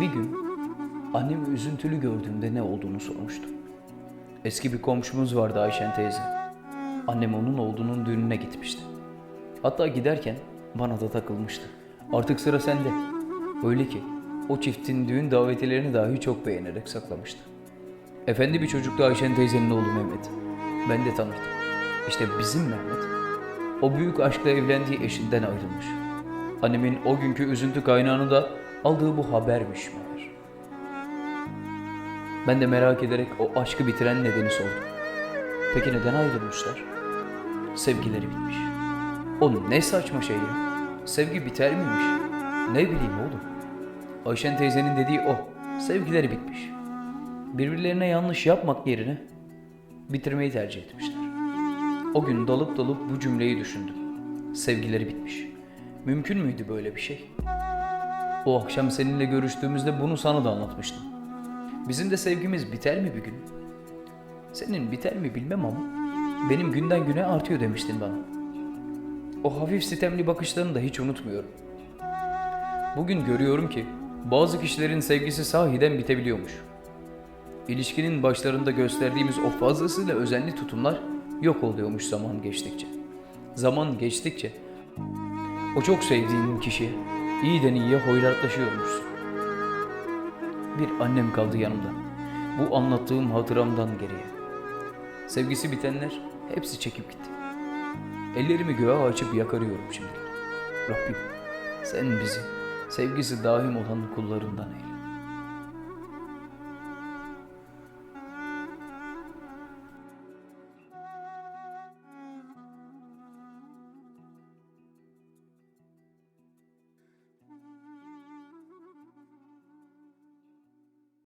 Bir gün annemi üzüntülü gördüğümde ne olduğunu sormuştum. Eski bir komşumuz vardı Ayşen teyze. Annem onun oğlunun düğününe gitmişti. Hatta giderken bana da takılmıştı. Artık sıra sende. Öyle ki o çiftin düğün davetelerini dahi çok beğenerek saklamıştı. Efendi bir çocuktu Ayşen teyzenin oğlu Mehmet. Ben de tanırdım. İşte bizim Mehmet. O büyük aşkla evlendiği eşinden ayrılmış. Annemin o günkü üzüntü kaynağını da aldığı bu habermiş meğer. Ben de merak ederek o aşkı bitiren nedeni sordum. Peki neden ayrılmışlar? Sevgileri bitmiş. Oğlum ne saçma şey ya. Sevgi biter miymiş? Ne bileyim oğlum. Ayşen teyzenin dediği o. Sevgileri bitmiş. Birbirlerine yanlış yapmak yerine bitirmeyi tercih etmişler. O gün dalıp dalıp bu cümleyi düşündüm. Sevgileri bitmiş. Mümkün müydü böyle bir şey? O akşam seninle görüştüğümüzde bunu sana da anlatmıştım. Bizim de sevgimiz biter mi bir gün? Senin biter mi bilmem ama benim günden güne artıyor demiştin bana. O hafif sitemli bakışlarını da hiç unutmuyorum. Bugün görüyorum ki bazı kişilerin sevgisi sahiden bitebiliyormuş. İlişkinin başlarında gösterdiğimiz o fazlasıyla özenli tutumlar yok oluyormuş zaman geçtikçe. Zaman geçtikçe o çok sevdiğin kişi iyiden iyiye hoyratlaşıyormuşsun. Bir annem kaldı yanımda. Bu anlattığım hatıramdan geriye. Sevgisi bitenler hepsi çekip gitti. Ellerimi göğe açıp yakarıyorum şimdi. Rabbim sen bizi sevgisi daim olan kullarından eyle.